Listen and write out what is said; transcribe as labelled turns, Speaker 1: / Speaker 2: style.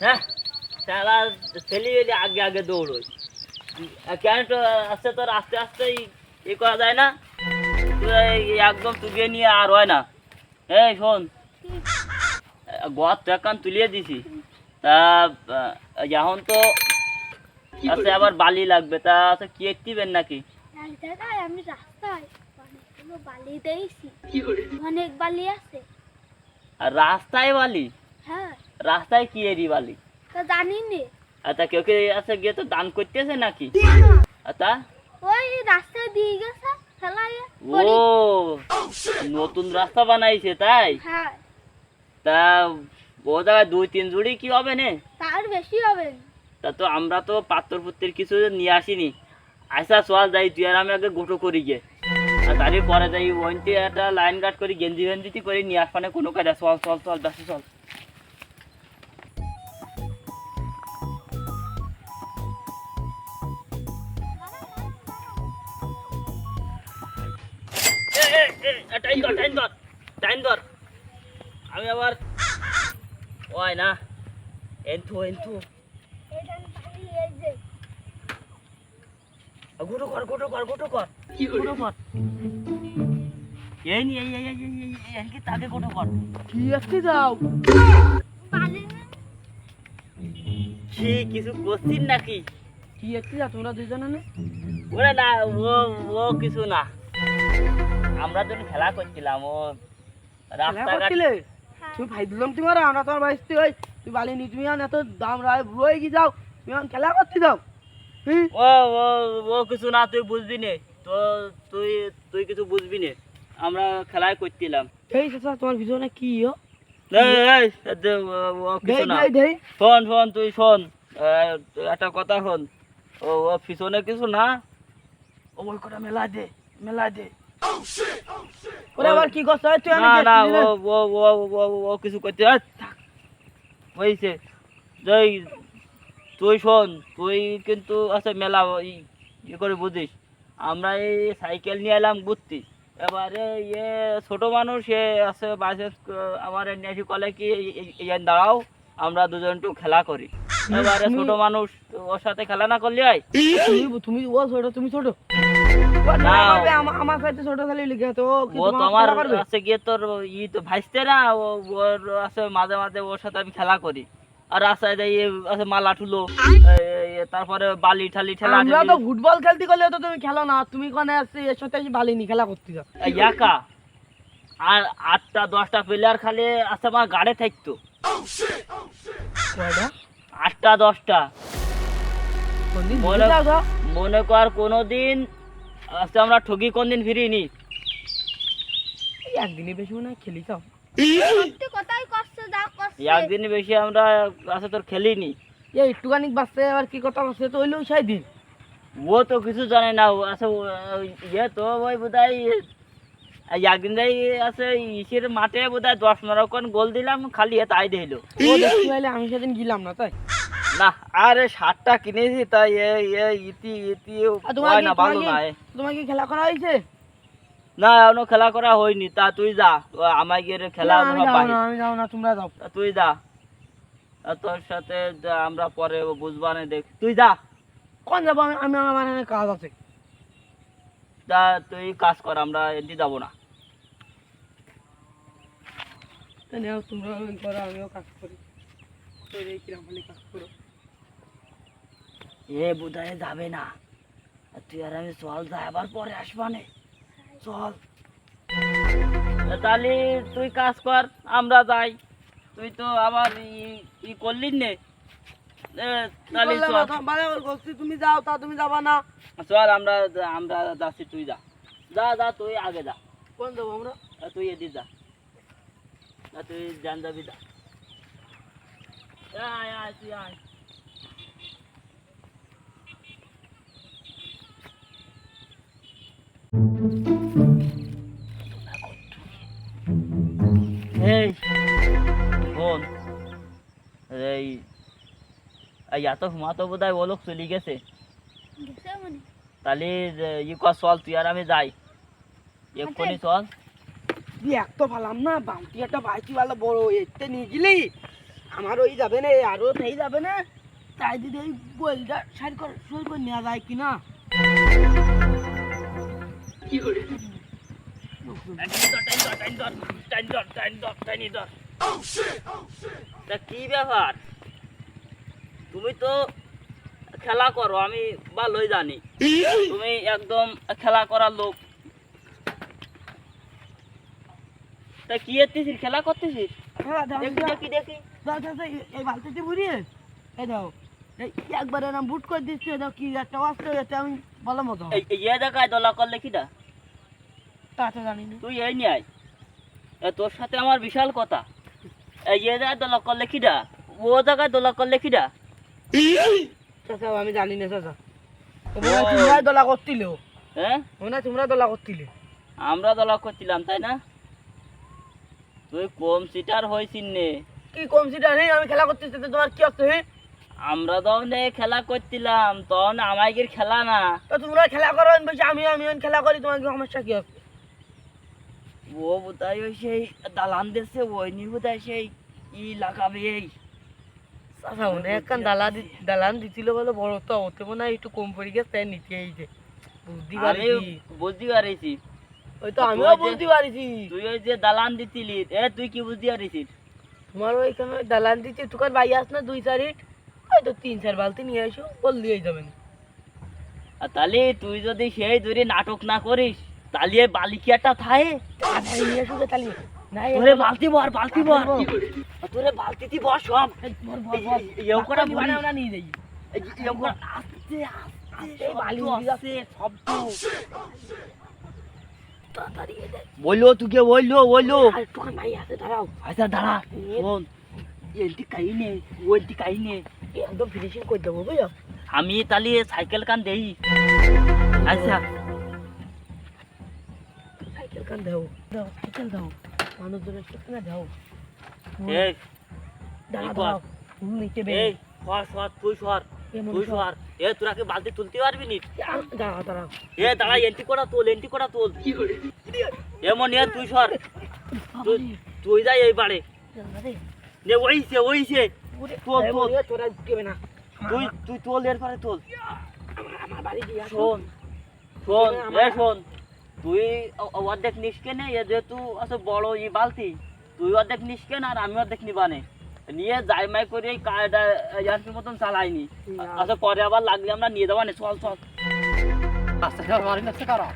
Speaker 1: হ্যাঁ? তারা ছেলে আগে আগে দৌড়োয়। কেন তো আস্তে তোর আস্তে আস্তে ই- ই করা যায় না। একদম তুলিয়ে নিয়ে আর হয় না। এই শোন গত তো এখন তুলিয়ে দিছি। তা এখন তো আচ্ছা আবার বালি লাগবে। তা আচ্ছা কি একটিবেন নাকি?
Speaker 2: আমি রাস্তায় বালি দিয়েছি অনেক বালি আছে।
Speaker 1: আর রাস্তায় বালি? রাস্তায় কি এরি বালি?
Speaker 2: তা জানি নে
Speaker 1: আচ্ছা কেউ কে আচ্ছা গিয়ে তো দান করতেছে নাকি? আচ্ছা
Speaker 2: ওই রাস্তায় দিয়ে গেছে
Speaker 1: ও নতুন রাস্তা বানাইছে তাই?
Speaker 2: হ্যাঁ।
Speaker 1: তা ও জায়গায় দুই তিন জুড়ি কি হবে না?
Speaker 2: তার বেশি হবে।
Speaker 1: তা তো আমরা তো পাত্তর পুত্রের কিছু নিয়ে আসিনি। আচ্ছা চল যাই তুই আর আমি আগে গোটো করি গে। আর তারই পরে যাই ওইতে একটা লাইন গার্ড করি গেঞ্জি গেঞ্জিটি করে নিয়ে আসবানে কোনো কাজ। চল চল চল বেশি চল। টাইম ধর টাইম ধর টাইম ধর। আমি আবার ওই না এন্থু এন্থু। গোটো কর গোটো কর গোটো কর। গোটো কর। এই নি এই এই এই এই কি তাকে গোটো কর।
Speaker 3: কি যাও
Speaker 1: কি কিছু করছিস নাকি?
Speaker 3: কি যাও তোমরা দুজনে না।
Speaker 1: ওরে না ও ও কিছু না। আমরা যখন খেলা করছিলাম ও রাস্তাঘাট
Speaker 2: হ্যাঁ।
Speaker 3: তুমি ভাই দিলাম তোমার আমরা তোমার ওই তুমি বালি নি তুমি আন এত দাম রায় গিয়ে যাও তুমি এখন খেলা করতে যাও।
Speaker 1: ও ও ও কিছু না তুই বুঝবি নে। তো তুই তুই কিছু বুঝবি নে। আমরা খেলায় করছিলাম।
Speaker 3: এই চাচা তোমার ভিতরে কি ও?
Speaker 1: এই, এই, এ, ও- ও কিছু
Speaker 3: দেই
Speaker 1: না।
Speaker 3: দেই দেই।
Speaker 1: শোন শোন তুই শোন। একটা কথা শোন। ও ও পিছনে কিছু না? ও ওই কটা মেলা দে মেলা দে।
Speaker 3: ওরে আবার কি করছ? তুই আমি
Speaker 1: না ও ও ও ও ও কিছু করতে তুই শোন তুই কিন্তু আছে মেলা ই করে বুঝিস। আমরা এই সাইকেল নিয়ে এলাম ঘুরতে। এবারে ইয়ে ছোট মানুষ আছে বাসে আমার কলে কি দাঁড়াও আমরা দুজন একটু খেলা করি। এবারে ছোট মানুষ ওর সাথে খেলা না করলে হয়
Speaker 3: তুমি তুমি ও ছোট তুমি ছোট। আমার সাথে ছোট খালি লিখে তো ও তোমার
Speaker 1: তোমার
Speaker 3: খেলা করবে?
Speaker 1: আছে গিয়ে তোর ই তো ভাইস্তে না ও ওর আছে মাঝে মাঝে ওর সাথে আমি খেলা করি। আর রাস্তায় যাই আছে মালা ঠুলো তারপরে বালি ঠালি ঠেলা
Speaker 3: আমরা তো ফুটবল খেলতে গেলে তো তুমি খেলো না তুমি কোনে আসছে এর সাথে বালি নি খেলা করতে যাও।
Speaker 1: একা আর আটটা দশটা প্লেয়ার খালি আছে আমার গাড়ে থাকতো। আটটা দশটা। মনে কর কোনোদিন আজকে আমরা ঠকি কোনদিন ফিরিনি?
Speaker 3: এই একদিনে বেশি মনে হয় খেলি যাও
Speaker 2: সত্যি কথাই করছে যা করছে
Speaker 1: একদিন বেশি আমরা আছে তোর খেলিনি।
Speaker 3: এই একটুখানি বাঁচতে আবার কি কথা বাঁচতে তো হইলেও সেই দিন।
Speaker 1: ও তো কিছু জানে না ও আছে ও, ইয়ে তো ওই বোধহয় এই একদিন যাই আছে ইসের মাঠে বোধহয় দশ পনেরো কোন গোল দিলাম খালি তাই দিল।
Speaker 3: ও দেখতে আমি সেদিন গেলাম না তাই।
Speaker 1: না আরে শার্টটা কিনেছি তাই এ ইতি ইতি হয় না ভালো না।
Speaker 3: তোমার কি খেলা করা হয়েছে?
Speaker 1: না এখনও খেলা করা হয়নি। তা তুই যা ও আমায় গিয়ে খেলা
Speaker 3: আমি
Speaker 1: বাহির।
Speaker 3: না না তোমরা যাও।
Speaker 1: তুই যা। তোর সাথে আমরা পরে বুঝবানে দেখ। তুই যা।
Speaker 3: কোন যাব? আমি আমি আমার কাজ আছে।
Speaker 1: যা তুই কাজ কর আমরা এমনি যাব না।
Speaker 3: তা তোমরা করো আমিও কাজ করি। তো এই কিরম কাজ করো।
Speaker 1: এ বোধহয় যাবে না। তুই আর আমি চল যা আবার পরে আসবানে চল। তাহলে তুই কাজ কর আমরা যাই। তুই তো আবার ই- করলি নে।
Speaker 3: তুমি যাও তা তুমি যাবা না।
Speaker 1: চল আমরা আমরা যাচ্ছি তুই যা। যা যা তুই আগে যা।
Speaker 3: কোন যাব আমরা?
Speaker 1: তুই এদিকে যা। তুই জান যাবি যা আয় আয় তুই আয়। শোন এই এই এত ঘুমাতো বোধ হয় ও লোক চলে গেছে।
Speaker 2: গেছে
Speaker 1: তাহলে ই কর চল তুই আর আমি যাই। এক্ষুনি চল।
Speaker 3: তুই এক তো ভালাম না বামটি একটা বাইকি ভালো বড় এতে নিয়ে গেলি। আমার ওই যাবে না আরও নেই যাবে না। তাই দিদি ওই বইটা সাইড করে সই করে নেওয়া যায় কিনা
Speaker 1: তা কি ব্যাপার? তুমি তো খেলা করো আমি ভালোই জানি। তুমি একদম খেলা করার লোক। তা কি এতেছিস খেলা করতেছিস?
Speaker 3: হ্যাঁ
Speaker 1: দেখি দেখি দেখি।
Speaker 3: দাও, দাও, দাও, এই- এই বালতিতে ভরিয়ে এই দাও। একবার এরম বুট করে দিচ্ছি এই দাও কি একটা অস্ত্র এটা আমি মতো।
Speaker 1: এই দলা করলে কিটা
Speaker 3: তা তো জানি
Speaker 1: তুই এই নিয়ে আয়। তোর সাথে আমার বিশাল কথা। জায়গায় দলা করলে কিটা ও জায়গায় দলা করলে
Speaker 3: চাচা আমি জানি না চাচা। হয় দলা করছিলে
Speaker 1: হ্যাঁ
Speaker 3: মনে তোমরা দলা করছিলে
Speaker 1: আমরা দলা করছিলাম তাই না? তুই কম সিটার হয়েছিস নে।
Speaker 3: কি কমসিটা নেই আমি খেলা করতেছি তো তোমার কি অর্থ হে?
Speaker 1: আমরা তখন খেলা করছিলাম তখন আমাদের খেলা না।
Speaker 3: তো তোমরা খেলা করো আমি বলছি আমি আমি খেলা করি তোমার কি সমস্যা কি আছে
Speaker 1: ও বোধহয় ওই সেই দালান দেশে ওই নি বোধহয় সেই ই লাগাবে এই।
Speaker 3: চাচা মনে একখান দালা দালান দিছিল বলে বড় তো ওতে মনে হয় একটু কম পড়ে গেছে তাই নিতে এই পারিছি
Speaker 1: বুঝতে পারিছি
Speaker 3: ওই তো আমিও বুঝতে পারিছি
Speaker 1: তুই ওই যে দালান দিছিলি এ তুই কি বুঝতে পারিছিস
Speaker 3: তোমার ওইখানে ওই দালান দিচ্ছে তুকার ভাই আস না দুই চার ইট। হয়তো তিন চার বালতি নিয়ে এসো বললেই যাবেন
Speaker 1: আর তাহলে তুই যদি সেই ধরে নাটক না করিস তাহলে এই বালিকি একটা থায়ে।
Speaker 3: তাড়াতাড়ি নিয়ে এসো গে তাহলে না
Speaker 1: তোরে বালতি ভর বালতি ভর আর তোরে বালতিতে ভর সব এও করে ভরি
Speaker 3: আমরা নিয়ে যাই
Speaker 1: এই যে এও করে আস্তে আস্তে
Speaker 3: এই বালি
Speaker 1: শব্দ
Speaker 3: উড়ে
Speaker 1: আসছে, শব্দ
Speaker 3: তাড়াতাড়ি এ দেখ।
Speaker 1: বলল তুকে বলল বলল
Speaker 3: আর তোকার ভাই আছে দাঁড়াও
Speaker 1: আচ্ছা দাঁড়া শোন এন্টি কাই নে ওইটি কাই নে
Speaker 3: একদম ফিনিশিং করে দেবো বুঝলো
Speaker 1: আমি তাহলে সাইকেল কান দেই আচ্ছা
Speaker 3: সাইকেল দাও দাও সাইকেল দাও। মানুষজনের সাথে দাও। দাঁড়া
Speaker 1: এই কর।
Speaker 3: দাঁড়াও তুমি নিচে
Speaker 1: এই সর সর তুই সর তুই
Speaker 3: সর।
Speaker 1: সর। এ তোরা কি বালতি তুলতে পারবি নি?
Speaker 3: দাঁড়াও দাঁড়াও
Speaker 1: এ দাঁড়া এন্টি করা তোল এন্টি করা তোল। এমন এ তুই সর। তুই তুই যাই এই বাড়ে নে ওইছে ওইছে তোল, তোল।
Speaker 3: তোরা উঠবে না।
Speaker 1: তুই তুই তোল এর পরে তোল।
Speaker 3: আমার বাড়ি
Speaker 1: শোন শোন এ শোন। তুই অর্ধেক নিস কেনে এ যেহেতু আছে বড় ই বালতি তুই অর্ধেক নিস কেন আর আমি অর্ধেক নিবানে নিয়ে যাই মাই করে এই কায়দা মতন চালাইনি। আচ্ছা পরে আবার লাগলে আমরা নিয়ে যাবানে চল চল।
Speaker 3: মারি না সে কারা